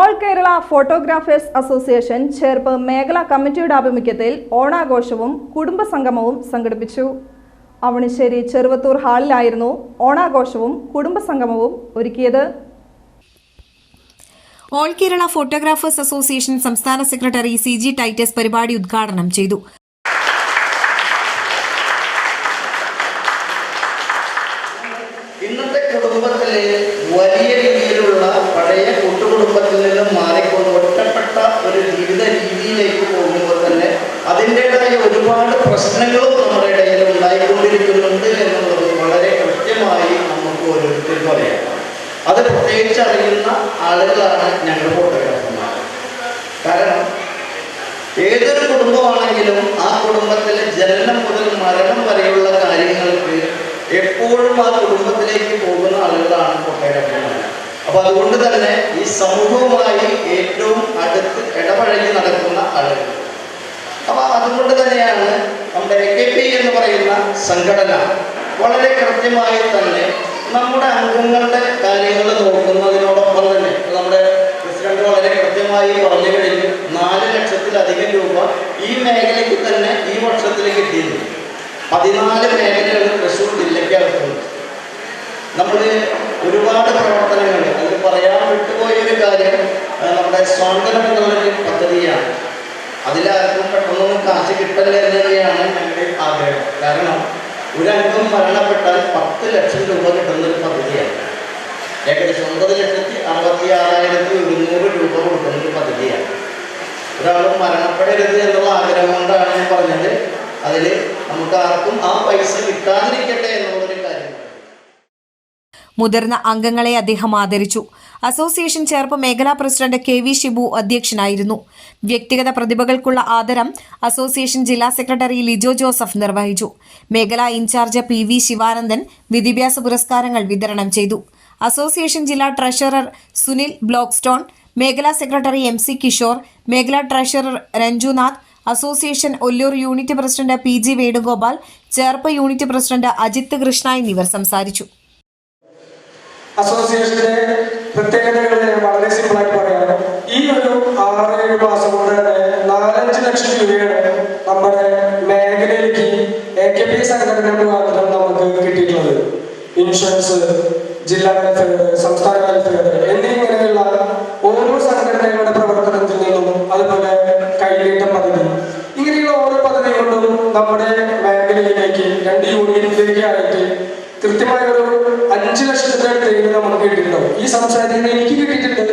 All Kerala photographers association Cherpu മേഖലാ കമ്മിറ്റിയുടെ ആഭിമുഖ്യത്തിൽ ഓണാഘോഷവും കുടുംബസംഗമവും സംഘടിപ്പിച്ചു. അവണിശ്ശേരി ചെറുവത്തൂർ ഹാളിലായിരുന്നു ഓണാഘോഷവും കുടുംബസംഗമവും ഒരുക്കിയത്. ഓൾ കേരള ഫോട്ടോഗ്രാഫേഴ്സ് അസോസിയേഷൻ സംസ്ഥാന സെക്രട്ടറി സി ജി ടൈറ്റസ് പരിപാടി ഉദ്ഘാടനം ചെയ്തു. ഒരുപാട് പ്രശ്നങ്ങളും നമ്മുടെ ഇടയിൽ ഉണ്ടായിക്കൊണ്ടിരിക്കുന്നുണ്ട് എന്നുള്ളത് വളരെ കൃത്യമായി നമുക്ക് ഓരോരുത്തർക്കും അറിയാം. അത് പ്രത്യേകിച്ച് അറിയുന്ന ആളുകളാണ് ഞങ്ങൾ ഫോട്ടോഗ്രാഫർമാർ. കാരണം ഏതൊരു കുടുംബമാണെങ്കിലും ആ കുടുംബത്തിലെ ജനനം മുതൽ മരണം വരെയുള്ള കാര്യങ്ങൾക്ക് എപ്പോഴും ആ കുടുംബത്തിലേക്ക് പോകുന്ന ആളുകളാണ് ഫോട്ടോഗ്രാഫർമാർ. അപ്പൊ അതുകൊണ്ട് തന്നെ ഈ സമൂഹവുമായി ഏറ്റവും അടുത്ത് ഇടപഴകി നടക്കുന്ന ആളുകൾ അപ്പൊ അതുകൊണ്ട് തന്നെയാണ് നമ്മുടെ എ കെ പി എന്ന് പറയുന്ന സംഘടന. വളരെ കൃത്യമായി തന്നെ നമ്മുടെ അംഗങ്ങളുടെ കാര്യങ്ങൾ നോക്കുന്നതിനോടൊപ്പം തന്നെ നമ്മുടെ പ്രസിഡന്റ് വളരെ കൃത്യമായി പറഞ്ഞു കഴിഞ്ഞു നാല് ലക്ഷത്തിലധികം രൂപ ഈ മേഖലയ്ക്ക് തന്നെ ഈ വർഷത്തിൽ കിട്ടിയിരുന്നു. പതിനാല് മേഖലകൾ തൃശ്ശൂർ ജില്ലയ്ക്ക് അകത്തുണ്ട്. നമ്മൾ ഒരുപാട് പ്രവർത്തനങ്ങൾ അതിൽ പറയാൻ വിട്ടുപോയ ഒരു കാര്യം നമ്മുടെ സ്വാതന്ത്ര്യം എന്നുള്ളൊരു പദ്ധതിയാണ്. അതിലാർക്കും പെട്ടെന്നൊന്നും കാശ് കിട്ടല്ല എന്ന് തന്നെയാണ് ആഗ്രഹം കാരണം ഒരംഗം മരണപ്പെട്ടാൽ പത്ത് ലക്ഷം രൂപ കിട്ടുന്ന ഒരു പദ്ധതിയാണ്. ഏകദേശം ഒമ്പത് ലക്ഷത്തി അറുപത്തി ആറായിരത്തി ഒരുന്നൂറ് രൂപ കൊടുക്കുന്ന ഒരു പദ്ധതിയാണ്. ഒരാളും മരണപ്പെടരുത് എന്നുള്ള ആഗ്രഹം കൊണ്ടാണ് ഞാൻ പറഞ്ഞത്. അതിൽ നമുക്ക് ആർക്കും ആ പൈസ കിട്ടാതിരിക്കട്ടെ കാര്യമാണ് മുതിർന്ന അംഗങ്ങളെ അദ്ദേഹം ആദരിച്ചു. അസോസിയേഷൻ ചേർപ്പ് മേഖലാ പ്രസിഡന്റ് കെ വി ഷിബു അധ്യക്ഷനായിരുന്നു. വ്യക്തിഗത പ്രതിഭകൾക്കുള്ള ആദരം അസോസിയേഷൻ ജില്ലാ സെക്രട്ടറി ലിജോ ജോസഫ് നിർവഹിച്ചു. മേഖലാ ഇൻചാർജ് പി വി ശിവാനന്ദൻ വിദ്യാഭ്യാസ പുരസ്കാരങ്ങൾ വിതരണം ചെയ്തു. അസോസിയേഷൻ ജില്ലാ ട്രഷറർ സുനിൽ ബ്ലോക്സ്റ്റോൺ മേഖലാ സെക്രട്ടറി എം സി കിഷോർ മേഖലാ treasurer Ranjunath association Ollur unit president P G Venugopal Cherpu unit president Ajith Krishna എന്നിവർ സംസാരിച്ചു. അസോസിയേഷന്റെ പ്രത്യേകതകളെ വളരെ സിമ്പിൾ ആയിട്ട് പറയാം ഈ ഒരു ആറ് ഏഴ് മാസം കൊണ്ട് തന്നെ നാലഞ്ച് ലക്ഷം രൂപയുടെ നമ്മുടെ മേഖലയിലേക്ക് എ കെ പി സംഘടന മാത്രം നമുക്ക് കിട്ടിയിട്ടുള്ളത്. ഇൻഷുറൻസ് ജില്ലാ വെൽഫെയർ സംസ്ഥാന വെൽഫെയർ എന്നിങ്ങനെയുള്ള ഓരോ സംഘടനകളുടെ പ്രവർത്തനത്തിൽ നിന്നും അതുപോലെ കൈനീട്ട പദ്ധതി. ഇങ്ങനെയുള്ള ഓരോ പദ്ധതി കൊണ്ടും നമ്മുടെ മേഖലയിലേക്ക് രണ്ട് യൂണിയനിലേക്ക് ആയിട്ട് കൃത്യമായൊരു അഞ്ച് ലക്ഷത്തിന്റെ ട്രെയിൻ നമുക്ക് കിട്ടിയിട്ടുണ്ടാവും. ഈ സംസാരത്തിൽ എനിക്ക് കിട്ടിയിട്ടുണ്ട്